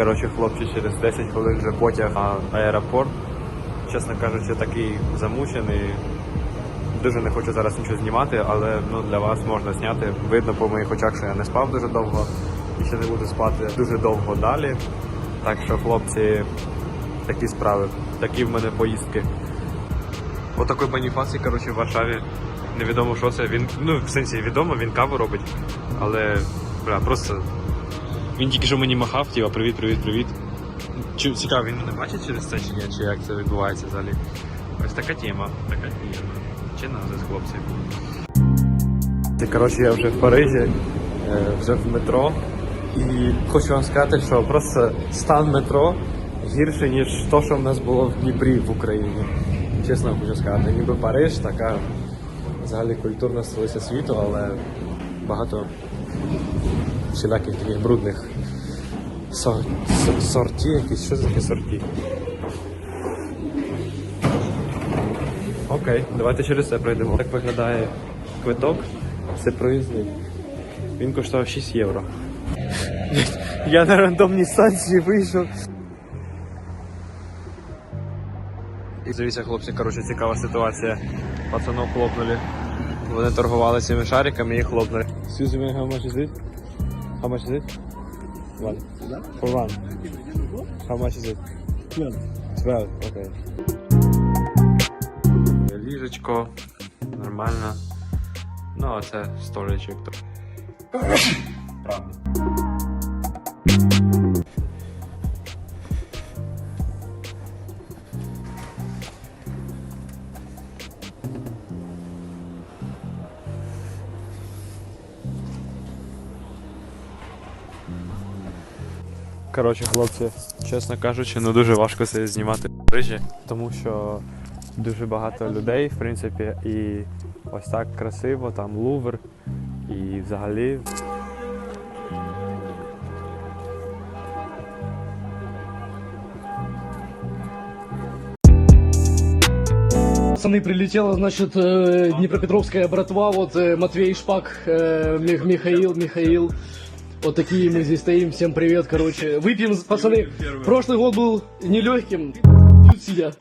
Коротше, хлопці, через 10 хвилин вже потяг на аеропорт. Чесно кажучи, такий замучений. Дуже не хочу зараз нічого знімати, але ну, для вас можна зняти. Видно по моїх очах, що я не спав дуже довго і ще не буду спати дуже довго далі. Так що, хлопці, такі справи, такі в мене поїздки. Отакий Боніфацій, коротше, в Варшаві. Невідомо, що це. Він, ну, в сенсі відомо, він каву робить. Але, бля, просто. Він тільки що мені махав, типа, привіт, привіт, привіт. Чи, цікаво, він мене бачить через це чи ні, чи як це відбувається взагалі. Ось така тема, така тема. Чи назис, хлопці. Коротше, я вже в Парижі, е, вже в метро. І хочу вам сказати, що просто стан метро гірше, ніж то, що в нас було в Дніпрі в Україні. Чесно хочу сказати, ніби Париж така взагалі культурна столиця світу, але багато всіляких таких брудних сор... сорті, якісь що це таке сорті. Окей, давайте через це пройдемо. Так виглядає квиток, це проїзний. Він коштував 6 євро. Я на рандомній станції вийшов. Дивіться, хлопці, коротше, цікава ситуація. Пацанов хлопнули. Вони торгували цими шариками і хлопнули. Me, how much is it? How much is it? One. For one. How much is it? 12. 12, окей. Ліжечко, нормально. Ну, а це столичок. Коротше, хлопці, чесно кажучи, ну дуже важко це знімати в Парижі, тому що дуже багато людей, в принципі, і ось так красиво, там Лувр, і взагалі. Пацаны, прилетела, значит, э, Днепропетровская братва, вот э, Матвей Шпак, э, Мих- Михаил, Михаил. Вот такие мы здесь стоим, всем привет, короче. Выпьем, пацаны. Прошлый год был нелегким. Тут сидят.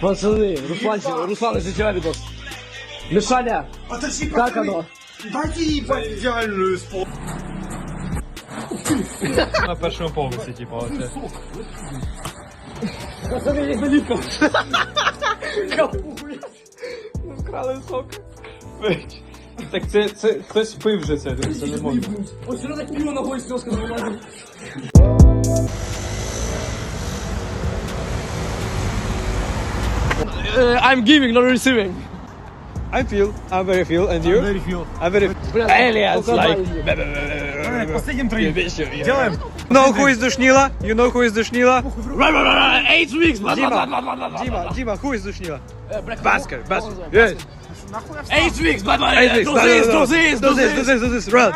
Пацаны, Руслан, Руслан, если тебя видос. Мишаня, как оно? На першому поверсі, типу, оце. Пацаны, есть наливка. Вкрали сок. Так це, це хтось пив вже це, це не можна. Вот сюда так пиво слезка вылазит. Uh, I'm giving, not receiving. I feel, I very feel, and you? I'm Very few. I very Aliens, like. Делаем. You know who is Душнила? You know who is Душнила? Eight weeks, Дима. Дима, Дима, who is Душнила? Uh, Black Basker, Eight weeks. wstał? Ej, Zwix, do bye, do Zwix, do Zwix, do Zwix, do Zwix, run,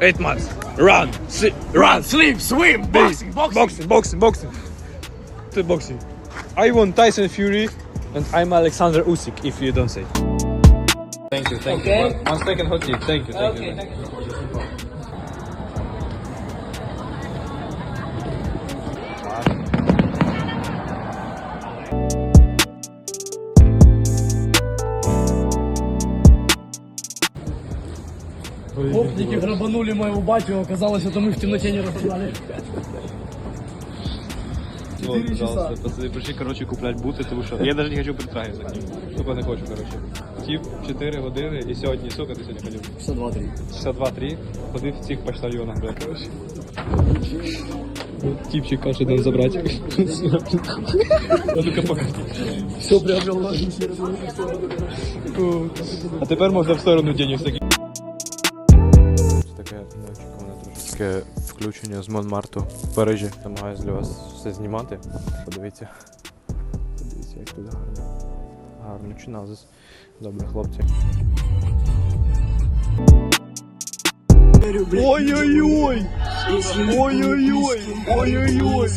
Eight months, run, si run, Sleep, swim, boxing, boxing! boxing, boxing, boxing. Boxing. I want Tyson Fury and I'm Alexander Usyk, if you don't say. Thank you, thank you. One second, Hochi. Thank you, thank you. Гопники грабанули моего батю, оказалось, это мы в темноте не рассказали. Вот, Четыре часа. пожалуйста, пацаны, пришли, короче, куплять буты, тому що я навіть не хочу притрагиваться к ним. Тупо не хочу, короче. Тіп 4 години і сьогодні, сука, ти сьогодні ходив? 62-3. Часа 2-3 ходив в цих почтальйонах, блядь, короче. Типчик каже, нам забрати. А ну-ка покажи. Все приобрел А тепер можна в сторону денег такі. Таке включення з Монмарту в Парижі. Намагаюсь для вас все знімати. Подивіться. Подивіться, як тут гарно. Гарно чи назис. Добре, хлопці. Ой-ой-ой! Ой-ой-ой! Ой-ой-ой!